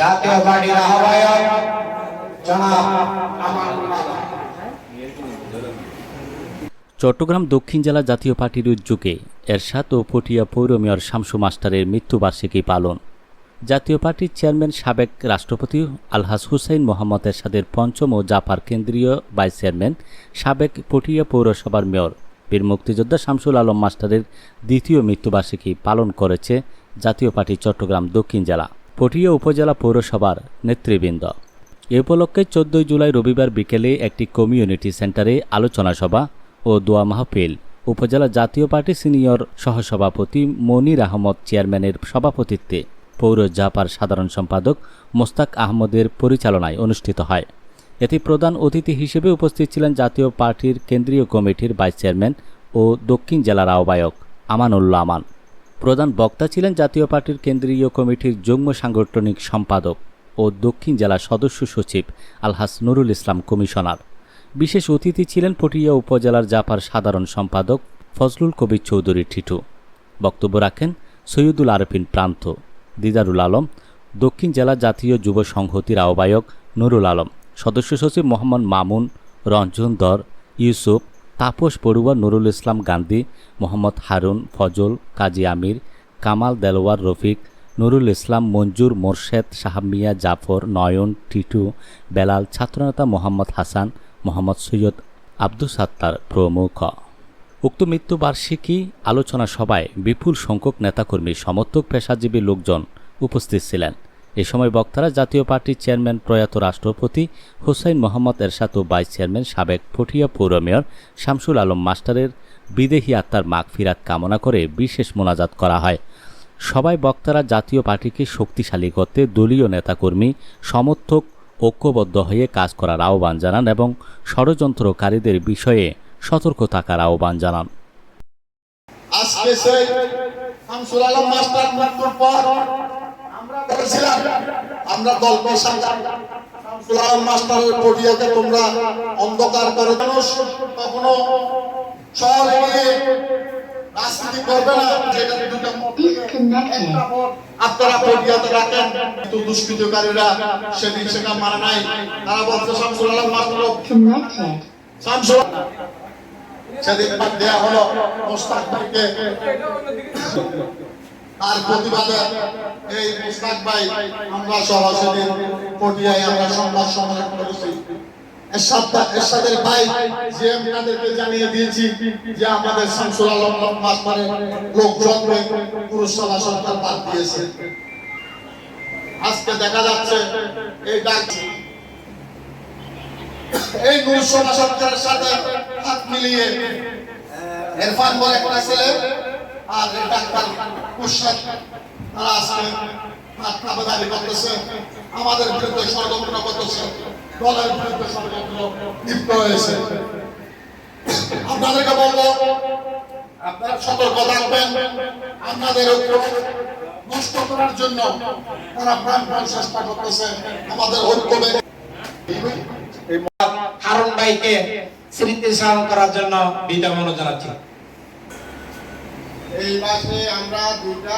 জাতীয় পার্টির আহ্বায়ক জনাব চট্টগ্রাম দক্ষিণ জেলা জাতীয় পার্টির উদ্যোগে এরশাদ ও পটিয়া পৌর মেয়র শামসু মাস্টারের মৃত্যুবার্ষিকী পালন। জাতীয় পার্টির চেয়ারম্যান সাবেক রাষ্ট্রপতি আলহাজ হুসাইন মোহাম্মদ এরশাদের পঞ্চম ও জাপার কেন্দ্রীয় ভাইস চেয়ারম্যান সাবেক পটিয়া পৌরসভার মেয়র। বীর মুক্তিযোদ্ধা শামসুল আলম মাস্টারের দ্বিতীয় মৃত্যুবার্ষিকী পালন করেছে জাতীয় পার্টি চট্টগ্রাম দক্ষিণ জেলা। পটিয়া উপজেলা পৌরসভার নেতৃবৃন্দ। এ উপলক্ষে চোদ্দই জুলাই রবিবার বিকেলে একটি কমিউনিটি সেন্টারে আলোচনা সভা ও দোয়া মাহফিল, উপজেলা জাতীয় পার্টি সিনিয়র সহসভাপতি মনির আহমদ চেয়ারম্যানের সভাপতিত্বে পৌর জাপার সাধারণ সম্পাদক মোস্তাক আহমদের পরিচালনায় অনুষ্ঠিত হয়। এতে প্রধান অতিথি হিসেবে উপস্থিত ছিলেন জাতীয় পার্টির কেন্দ্রীয় কমিটির ভাইস চেয়ারম্যান ও দক্ষিণ জেলার আহ্বায়ক আমানুল্লাহ আমান। প্রধান বক্তা ছিলেন জাতীয় পার্টির কেন্দ্রীয় কমিটির যুগ্ম সাংগঠনিক সম্পাদক ও দক্ষিণ জেলা সদস্য সচিব আলহাস নুরুল ইসলাম কমিশনার। বিশেষ অতিথি ছিলেন পটিয়া উপজেলার জাপার সাধারণ সম্পাদক ফজলুল কবির চৌধুরী ঠিটু। বক্তব্য রাখেন সৈয়দুল আরফিন প্রান্ত, দিদারুল আলম, দক্ষিণ জেলা জাতীয় যুব সংহতির আহ্বায়ক নুরুল আলম, সদস্য সচিব মোহাম্মদ মামুন, রঞ্জন দর, ইউসুফ তাপস পড়ুয়া নুরুল ইসলাম গান্ধী, মোহাম্মদ হারুন, ফজল, কাজী আমির, কামাল দেলোয়ার রফিক, নুরুল ইসলাম, মঞ্জুর মোরশেদ সাহামিয়া জাফর, নয়ন, টিটু, বেলাল, ছাত্রনেতা মোহাম্মদ হাসান, মোহাম্মদ সৈয়দ আব্দুল সাত্তার প্রমুখ। উক্ত মৃত্যুবার্ষিকী আলোচনা সভায় বিপুল সংখ্যক নেতাকর্মী, সমর্থক, পেশাজীবী লোকজন উপস্থিত ছিলেন। এ সময় বক্তারা জাতীয় পার্টির চেয়ারম্যান প্রয়াত রাষ্ট্রপতি হুসাইন মোহাম্মদ এরশাদ ও ভাইস চেয়ারম্যান সাবেক পটিয়া পৌর মেয়র শামসুল আলম মাস্টারের বিদেহী আত্মার মাগফিরাত কামনা করে বিশেষ মোনাজাত করা হয়। সবাই বক্তারা জাতীয় পার্টিকে শক্তিশালী করতে দলীয় নেতাকর্মী, সমর্থক ঐক্যবদ্ধ হয়ে কাজ করার আহ্বান জানান এবং ষড়যন্ত্রকারীদের বিষয়ে সতর্ক থাকার আহ্বান জানান। আজকে সেই শামসুল আলম মাস্টার মৃত্যুর পর আমরা বলেছিলাম আমরা দল শামসুল মাস্টারের পটিয়াকে তোমরা অন্ধকার করে কখনো শহরে গিয়ে রাজনীতি করবে না। যেটা দুটো আপনারা পটিয়াতে রাখেন, কিন্তু দুষ্কৃতকারীরা সেদিন সেটা মানে নাই। তারা বলছে, শামসুল আলম মাস্টার. শামসুল সেদিন বাদ দেওয়া হলো মোস্তাক তার প্রতিবাদে এই মোস্তাক ভাই আমরা সহ পটিয়ায় আমরা সংবাদ সম্মেলন করেছি। দেখা যাচ্ছে এই সাথে হাত মিলিয়ে ইরফান বলে একটা ছেলে তারা আমাদের আপনাদেরকে বলব, আপনারা সতর্ক থাকবেন। আপনাদের নষ্ট করার জন্য তারা চেষ্টা করতেছে। আমাদের ঐক্য হারুন ভাইকে স্মৃতি স্মরণ করার জন্য বিদায় জানাচ্ছি এই মাসে আমরা দুইটা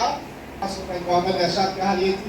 মোহাম্মদ এরশাদকে হারিয়েছি